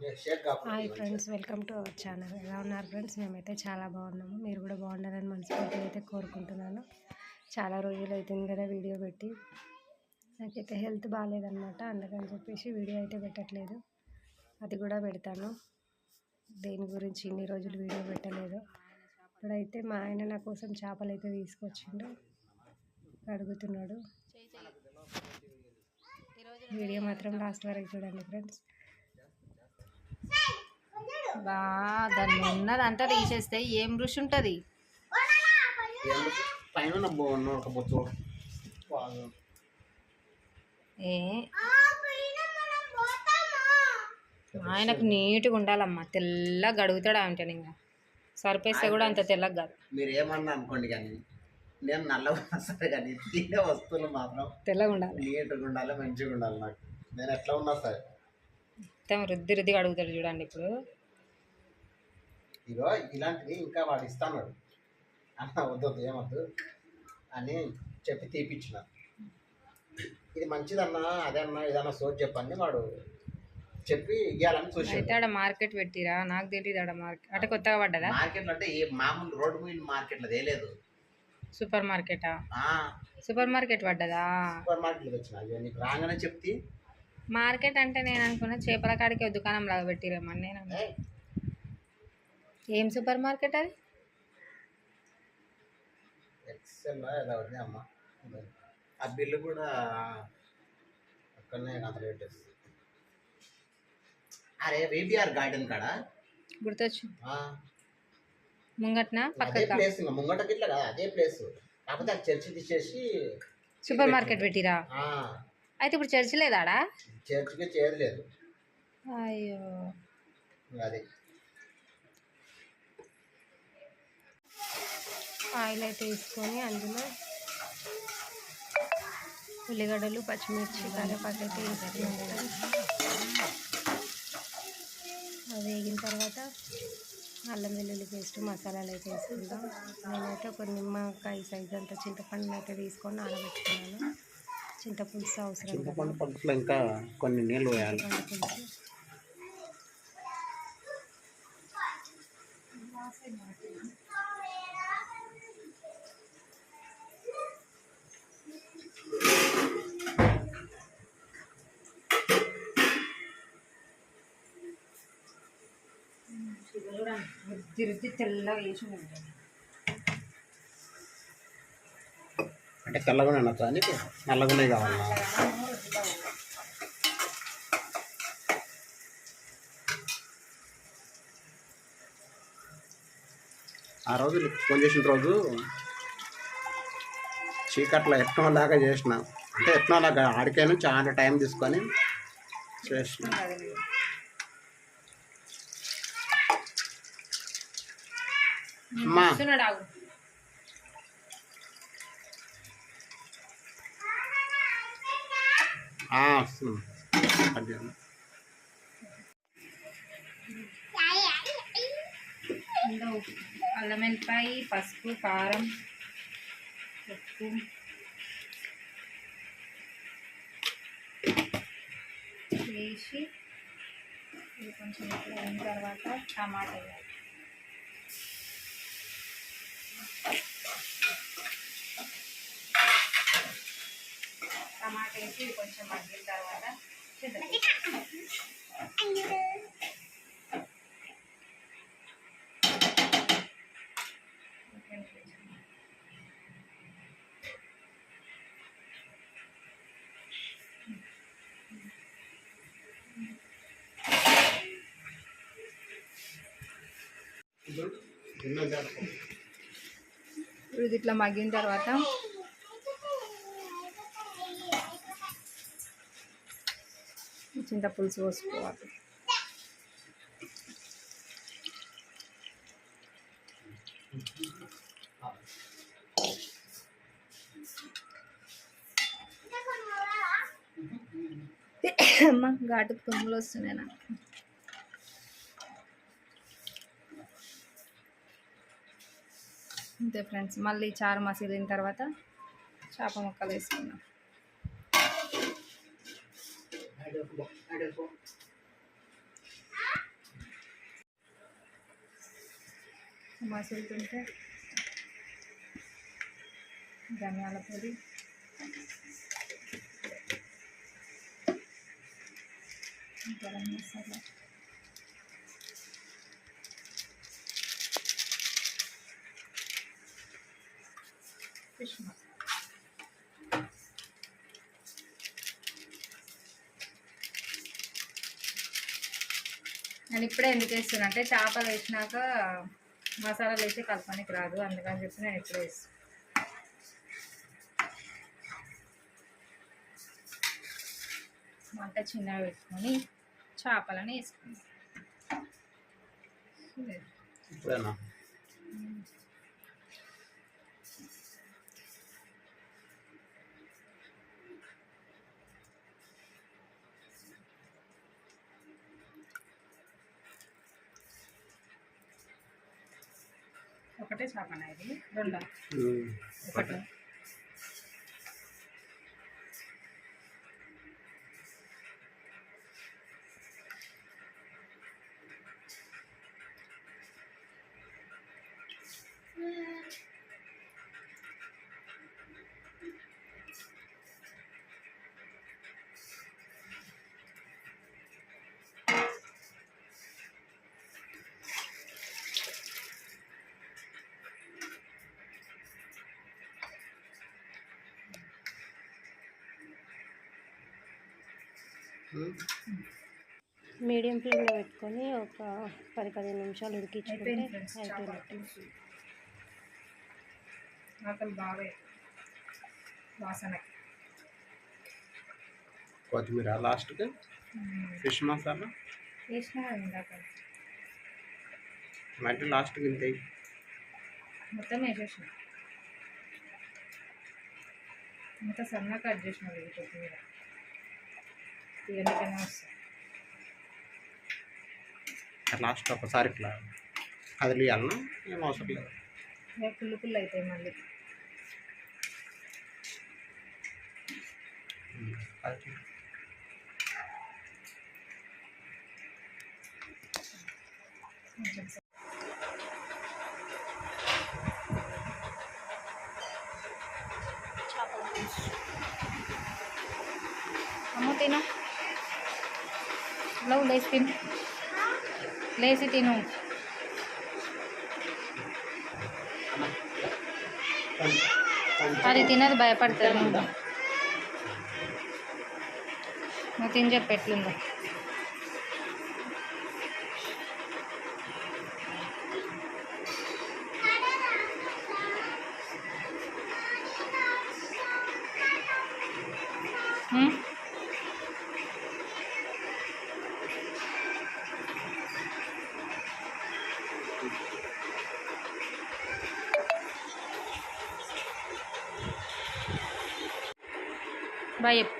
Hi friends welcome to our channel ఎలా ఉన్నారు friends మేమైతే చాలా బాగున్నాము. మీరు కూడా బాగుండాలని మనస్ఫూర్తిగా అయితే కోరుకుంటున్నాను. చాలా రోజులు అవుతుంది కదా వీడియో పెట్టి. నాకైతే హెల్త్ బాగాలేదన్నమాట. అందుకని చెప్పేసి వీడియో అయితే పెట్టట్లేదు. అది కూడా పెడతాను. దేని గురించి ఇన్ని రోజులు వీడియో పెట్టలేదు. ఇప్పుడైతే మా ఆయన నా కోసం చేపలు అయితే తీసుకొచ్చిండు. అడుగుతున్నాడు వీడియో మాత్రం లాస్ట్ వరకు చూడండి ఫ్రెండ్స్ బా దాన్ని ఉన్నదంతా తీసేస్తే ఏం రుచి ఉంటుంది? ఏ? ఆయనకు నీట్గా ఉండాలమ్మా తెల్లగా గడుగుతాడు అంటే ఇంకా. సరిపేస్తే కూడా అంత తెల్లగా కాదు. మీరు ఏమన్నా అనుకోండి కానీ నేను నల్లగా వస్తాను కానీ తినే వస్తువులు మాత్రం తెల్లగా ఉండాలి. నీట్గా ఉండాలి మంచిగా ఉండాలి నాకు. నేను ఎట్లా ఉన్నా సరే. మొత్తం రుద్ది రుద్దిగా అడుగుతాడు చూడండి ఇప్పుడు. ఇగో ఇలాంటివి ఇంకా వాడు ఇస్తాడు అన్న వద్దు వద్దు ఏమొద్దు అని చెప్పి తీపిచ్చిన. ఇది మంచిదన్నా అదే అన్నా ఇదన్నా సోచ్ చెప్పని వాడు చెప్పి ఇవ్వాలని చూసాడు. ఆడ మార్కెట్ పెట్టిరా? నాకు తెలియదు ఆడ మార్కెట్ అంటే కొత్తగా పడ్డదా? మార్కెట్లో అంటే ఏ మామూలు రోడ్డు మీద మార్కెట్లో తేలేదు. సూపర్ మార్కెటా? ఆ, సూపర్ మార్కెట్ పడ్డదా? సూపర్ మార్కెట్కి వచ్చిన నీకు రాగానే చెప్తే. మార్కెట్ అంటే నేను అనుకున్న చేపల కాడికి దుకాణం లాగా పెట్టిరేమని నేను ఏం సూపర్ మార్కెట్ అది? ఆ బిల్లు కూడా అక్కడనే అంత పెట్టేస్తుంది. అరే విబిఆర్ గార్డెన్ కాడ? గుర్తొచ్చు ముంగట్న ప్లేస్ ముంగట గిట్ల కదా అదే ప్లేస్. కాకపోతే ఆ చర్చి తీసేసి సూపర్ మార్కెట్ పెట్టిరా? అయితే ఇప్పుడు చర్చి లేదాడా? చర్చికి చేయలేదు అయ్యో. అది. ఆయిల్ అయితే వేసుకొని అందులో ఉల్లిగడ్డలు పచ్చిమిర్చి కరివేపాకు అయితే వేసుకున్నాం అది వేగిన తర్వాత అల్లం వెల్లుల్లి పేస్ట్ మసాలాలు అయితే వేసుకుందాం. నేనైతే ఒక నిమ్మకాయ సైజ్ అంత చింతపండుని అయితే తీసుకొని ఆరబెట్టుకున్నాను. చింతపులుసు అవసరం చింతపండు పలుపులో ఇంకా కొన్ని నీళ్ళు వేయాలి. రుద్ది తెల్లగా వేసి అంటే తెల్లగానే అనొచ్చా నీకు నల్లగానే కావాలా. ఆ రోజు ఫోన్ చేసిన రోజు చీకట్లో ఎట్నో దాకా చేసిన. అంటే ఎట్నో దాకా ఆడికైనా చాలా టైం తీసుకొని చేసిన. అమ్మా. వస్తున్నాం అది అల్లం పసుపు కారం ఉప్పు. వేసి ఇది కొంచెం అయిన తర్వాత టమాటా వేయాలి. వేసి ఇది కొంచెం మగ్గిన తర్వాత ఇప్పుడు ఇది ఇట్లా మగ్గిన తర్వాత చింతపులుసు పోసుకోవాలి. అమ్మ ఘాటుకు తుమ్ములు వస్తున్నాయి నాకు. అంతే ఫ్రెండ్స్ మళ్ళీ చారు మసీలిన తర్వాత చేప ముక్కలు వేసుకున్నాం మసాలా తింటే ధనియాల పొడి గరం మసాలా ఫిష్ మసాలా నేను ఇప్పుడే ఎందుకు వేస్తున్నా అంటే చేపలు వేసినాక మసాలాలు వేసి కలపడానికి రాదు అందుకని చెప్పి నేను ఇప్పుడే వేస్తాను మంట చిన్నగా పెట్టుకొని చేపలని వేసుకుంటాం ఒకటే చేపన ఇది రెండా. ఒకటే మీడియం ఫ్లేమ్లో పెట్టుకొని ఒక పది పదిహేను నిమిషాలు ఉడికించుకుంటే అయిపోయింది ఆకలి బాగా వాసనకి కొత్తిమీర లాస్ట్కి? ఫిష్ మసాలా? వేసినా ఇందాక. మళ్ళీ లాస్ట్కి ఇంత. మొత్తం వేసేసిన. ఇంత సన్నగా కట్ చేసిన కొత్తిమీర. తీయనికనే వస్తుంది లాస్ట్ ఒకసారి ఇట్లా కదిలియాలనా ఏం అవసరం లేదు ఇక పుల్లు పుల్లు అవుతాయి మళ్ళీ ఉమ్. అది. కొంచెం లవ్ లేసి తిను లేసి తిను కొంచెం- అది తినదు భయపడుతుంది నువ్వు నువ్వు తిని చెప్పు బాయ్ చెప్పు